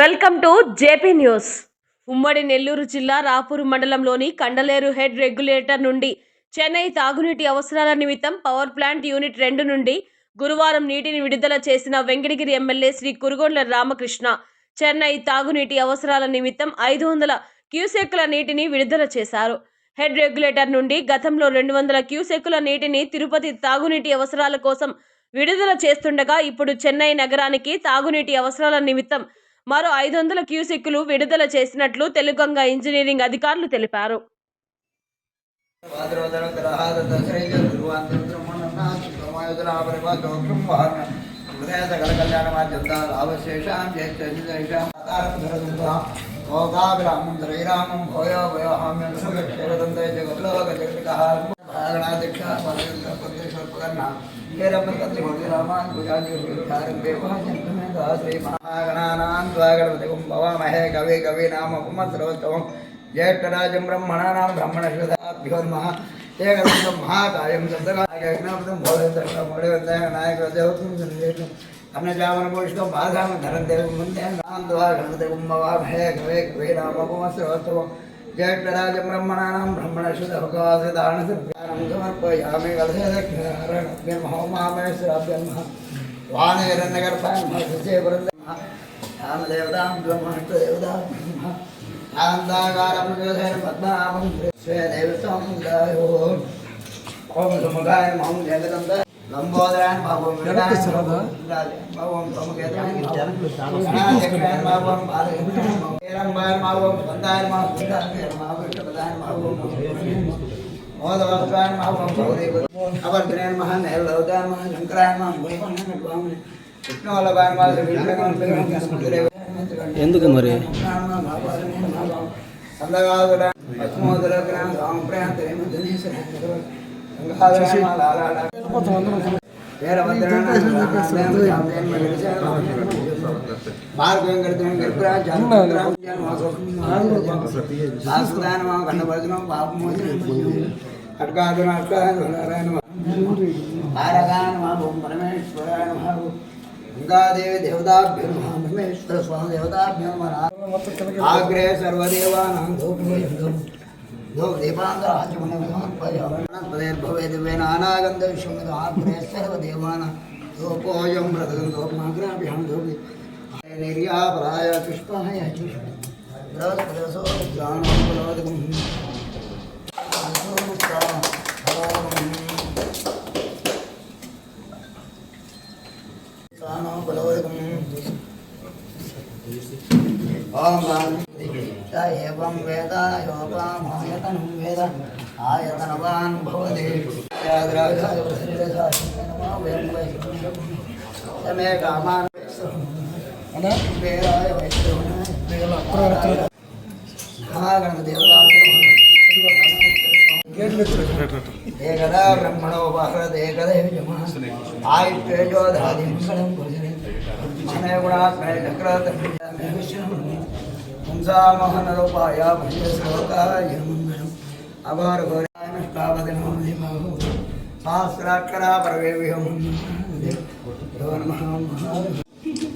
Welcome to JP news. ఉమ్మడి నెల్లూరు జిల్లా రాపూరు మండలంలోని కండలేరు హెడ్ రెగ్యులేటర్ నుండి చెన్నై తాగునీటి అవసరాల నిమిత్తం పవర్ ప్లాంట్ యూనిట్ రెండు నుండి గురువారం నీటిని విడుదల చేసిన వెంకటగిరి ఎమ్మెల్యే శ్రీ కురుగొండ్ల రామకృష్ణ చెన్నై తాగునీటి అవసరాల నిమిత్తం ఐదు వందల క్యూసెక్కుల నీటిని విడుదల చేశారు. హెడ్ రెగ్యులేటర్ నుండి గతంలో రెండు వందల క్యూసెక్కుల నీటిని తిరుపతి తాగునీటి అవసరాల కోసం విడుదల చేస్తుండగా ఇప్పుడు చెన్నై నగరానికి తాగునీటి అవసరాల నిమిత్తం మరో ఐదు వందల క్యూసెక్కులు విడుదల చేసినట్లు తెలుగంగ ఇంజనీరింగ్ అధికారులు తెలిపారు. శ్రీరామం భోయో భాగణాధ్యక్ష श्रीमहागणानान्त्वागणपतिं भवामहे कवि कवीनामुपमसरोत्तमं ज्येष्ठराजं ब्रह्मणानां ब्रह्मणश्रुताभ्योन्मः एकं महाकायं सन्दनायकं भोजनायकं अन्नजामनभूषितं बाधां धनन्देवं मन्देन्द्वागणपतिं भवामहे कवे कवीनामुपमसरोत्तमं ज्येष्ठराजं ब्रह्मणानां ब्रह्मणश्रुतवकासदानसर्पानं समर्पयामि। कलशेदक्षराभ्यर्महोमामेश्वराभ्यर्मः మౌళివంతాయ నాయక దేవతం సందేశం అన్నజామనభూషితం బాధామ ధరందేవం ముందే నాంద్వా గణపతిం భవామహే కవే కవే నామ పుమత్రోత్సవం జ్యేష్ఠరాజం బ్రహ్మణానాం బ్రహ్మణశ్వదవకాశదానం సమర్పయామి కలశేదక్షరహోమామేశ్వరాభ్యం ఆనందాగారం పద్మనాభం స్వేదేవతాం ఓం సుముఖాయ మహం జగదంద లంబోదరాయణ బాబం బాబం ప్రముఖేతరాయణ బాబం బాలయంబాయన బాబం సందాయన బాబం సందాయన బాబం విష్ణుపదాయన మోదవస్త్రాయన బాబం భౌదేవ అవర్ధనాయన మహా నేలవదాయన మహా శంకరాయన మహా విష్ణువల్లభాయన బాబం విష్ణువల్లభాయన ఎందుకు మరి గంగాదేవి దేవతాభ్యో నమః పరమేశ్వర స్వామి దేవతాభ్యో నమః ఆగ్రే సర్వదేవానాం ధూపం ధూప దీపాంతరాజమనపదే దివ్యేన అనాగంధ విశ్వమిద ఆగ్రే సర్వదేవానాం ధూపోయం ప్రదగం ధూపమాగ్రాభ్యాం ధూపి నిర్యాపరాయ పుష్పాయ ద్రవదసో జానోపలోదకం एवं वेद योपामायतनं वेद आयतनवान् भवति निर्यापराय पुष्पाय पुष्परासोदानोपराधकम् एवं वेद योपामायतनं वेद आयतनवान् भवति व्याघ्राघाय प्रसिद्धशास्त्रेण वा वयं वै समे कामान् ఏకదా బ్రహ్మణో హంసామహనరూపాయ శ్లోకాయ మంగళం అభారభారాయణావదనో సహస్రాక్షరా పరవేవ్యం నమ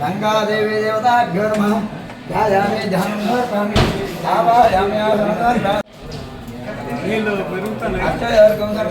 గంగాదేవి దేవతాభ్యో నమ ధ్యాయామి ధ్యానం సమర్పామి దావాయామి ఆసనం నీళ్ళు పెరుగుతాను అక్షయ గంగర్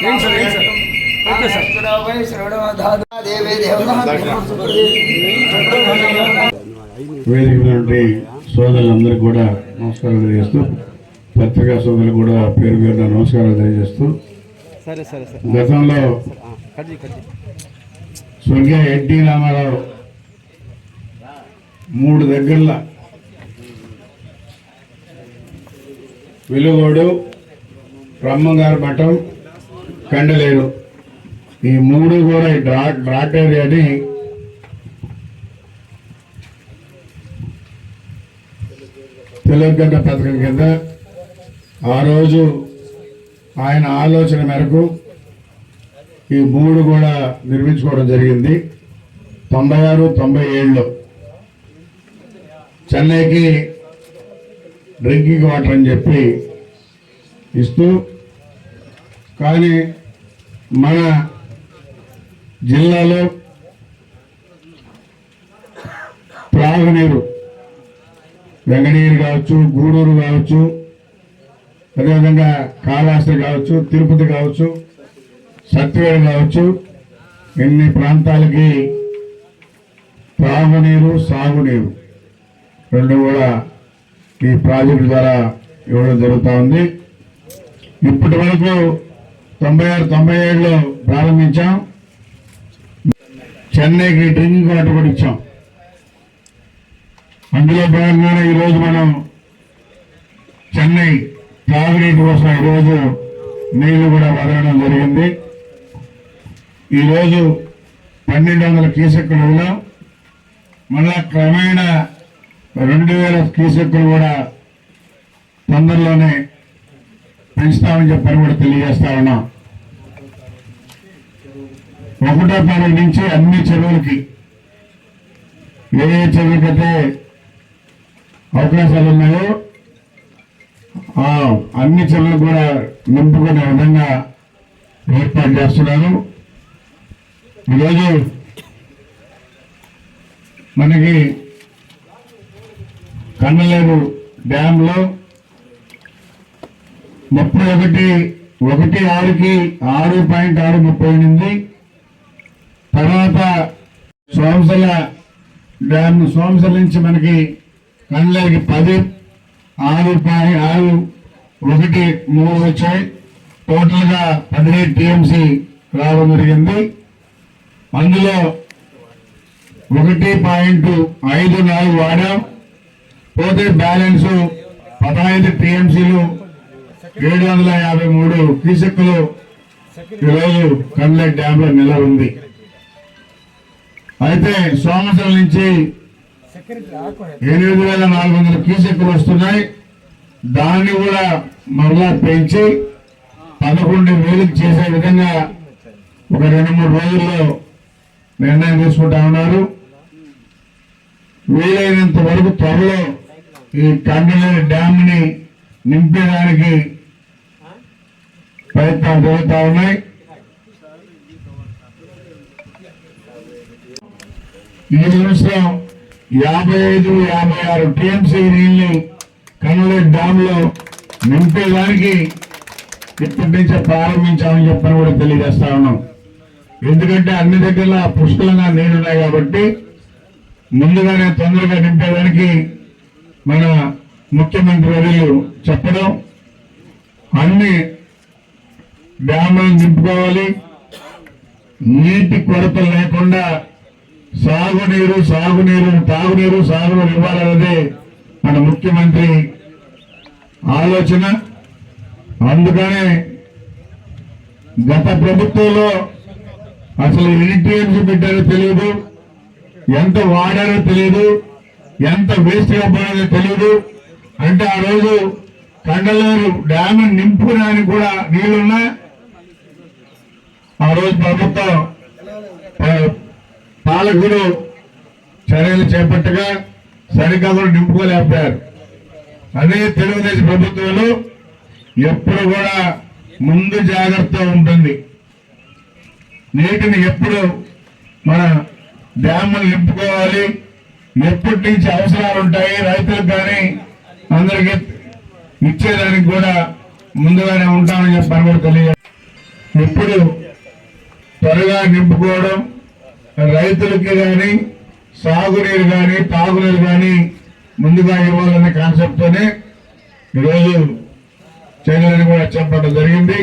కామాన్ కామ ఓకే సార్. వై శ్రవణ ధాదు దేవే వేదిక నుండి సోదరులందరికీ కూడా నమస్కారాలు తెలియజేస్తూ పత్రికా సోదరులు కూడా పేరు పేరున నమస్కారాలు తెలియజేస్తూ సరే సరే సరే. గతంలో స్వర్గీయ ఎన్టీ రామారావు మూడు దగ్గరల వెలుగోడు బ్రహ్మంగారు మఠం కండలేరు ఈ మూడు కూడా ఈ డ్రా డ్రాట్ ఏరియాని తెలంగాణ పథకం కింద ఆ రోజు ఆయన ఆలోచన మేరకు ఈ మూడు కూడా నిర్మించుకోవడం జరిగింది. తొంభై ఆరు తొంభై ఏడులో చెన్నైకి డ్రింకింగ్ వాటర్ అని చెప్పి ఇస్తూ కానీ మన జిల్లాలో త్రాగునీరు వెంగనీరు కావచ్చు గూడూరు కావచ్చు అదేవిధంగా కాళహస్తి కావచ్చు తిరుపతి కావచ్చు సత్యవేడు కావచ్చు ఎన్ని ప్రాంతాలకి త్రాగునీరు సాగునీరు రెండు కూడా ఈ ప్రాజెక్టు ద్వారా ఇవ్వడం జరుగుతూ ఉంది. ఇప్పటి వరకు తొంభై ఆరు తొంభై ఏడులో ప్రారంభించాం. చెన్నైకి డ్రింకింగ్ వాటర్ కూడా ఇచ్చాం. అందులో భాగంగానే ఈరోజు మనం చెన్నై తాగునీటి కోసం ఈరోజు నీళ్ళు కూడా వదలడం జరిగింది. ఈరోజు పన్నెండు వందల కీసెక్కులు ఉన్నాం మళ్ళా క్రమేణా రెండు వేల కీసెక్కులు కూడా తొందరలోనే పెంచుతామని చెప్పని కూడా తెలియజేస్తా ఉన్నాం. ఒకటో తారీఖు నుంచి అన్ని చెరువులకి ఏ ఏ చెరువులకైతే అవకాశాలు ఉన్నాయో ఆ అన్ని చెరువులు కూడా నింపుకునే విధంగా ఏర్పాటు చేస్తున్నాను. ఈరోజు మనకి కన్నలేరు డ్యాంలో ముప్పై ఒకటి ఒకటి ఆరుకి ఆరు పాయింట్ ఆరు ముప్పై ఎనిమిది. తర్వాత సోమసల డ్యామ్ సోమసల నుంచి మనకి కన్నలేరుకి పది ఆరు పాయింట్ ఆరు ఒకటి మూడు వచ్చాయి. టోటల్గా పదిహేడు టీఎంసీ రావడం జరిగింది. అందులో ఒకటి పాయింట్ ఐదు నాలుగు వాడాం. పోతే బ్యాలెన్స్ పదహైదు టీఎంసీలు ఏడు వందల యాభై మూడు క్యూసెక్కులు ఈరోజు కండ్లెట్ డ్యామ్లో నిల ఉంది. అయితే సోమసల నుంచి ఎనిమిది వేల నాలుగు వందల క్యూసెక్కులు వస్తున్నాయి. దాన్ని కూడా మరలా పెంచి పదకొండు వేలకు చేసే విధంగా ఒక రెండు మూడు రోజుల్లో నిర్ణయం తీసుకుంటా ఉన్నారు. వీలైనంత వరకు త్వరలో ఈ కండలేరు డ్యామ్ని నింపేదానికి ప్రయత్నాలు జరుగుతూ ఉన్నాయి. ఈ నిమిషం యాభై ఐదు యాభై ఆరు టీఎంసీ నీళ్ళు కన్నలేరు డ్యామ్లో నింపేదానికి ఇప్పటి నుంచే ప్రారంభించామని చెప్పని కూడా తెలియజేస్తా ఉన్నాం. ఎందుకంటే అన్ని దగ్గర పుష్కలంగా నీళ్ళున్నాయి కాబట్టి ముందుగానే తొందరగా నింపేదానికి మన ముఖ్యమంత్రి వర్యులు చెప్పడం అన్ని డ్యాములను నింపుకోవాలి నీటి కొరత లేకుండా సాగునీరు సాగునీరు తాగునీరు సాగునీరు ఇవ్వాలన్నదే మన ముఖ్యమంత్రి ఆలోచన. అందుకనే గత ప్రభుత్వంలో అసలు ఎన్ని టీఎంసీ పెట్టారో తెలియదు ఎంత వాడారో తెలియదు ఎంత వేస్ట్గా పోయారో తెలియదు. అంటే ఆ రోజు కండలూరు డ్యామ్ నింపుకోవడానికి కూడా నీళ్ళున్నా ఆ రోజు ప్రభుత్వం పాలకులు చర్యలు చేపట్టగా సరిగ్గా కూడా నింపుకోలేకపోయారు. అదే తెలుగుదేశం ప్రభుత్వంలో ఎప్పుడు కూడా ముందు జాగ్రత్త ఉంటుంది. నీటిని ఎప్పుడు మన డ్యాములు నింపుకోవాలి. ఎప్పటి నుంచి అవసరాలు ఉంటాయి రైతులకు కానీ అందరికి ఇచ్చేదానికి కూడా ముందుగానే ఉంటామని చెప్పని కూడా తెలియదు ఇప్పుడు త్వరగా నింపుకోవడం రైతులకి కానీ సాగునీరు కానీ తాగునీరు కానీ ముందుగా ఇవ్వాలనే కాన్సెప్ట్తోనే ఈరోజు చర్యలను కూడా చెప్పడం జరిగింది.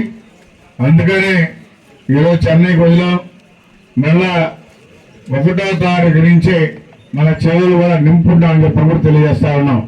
అందుకనే ఈరోజు చెన్నైకి వదిలాం మళ్ళా ఒకటో తారీఖు నుంచే మన చెవులు కూడా నింపుంటామని చెప్పి కూడా తెలియజేస్తా ఉన్నాం.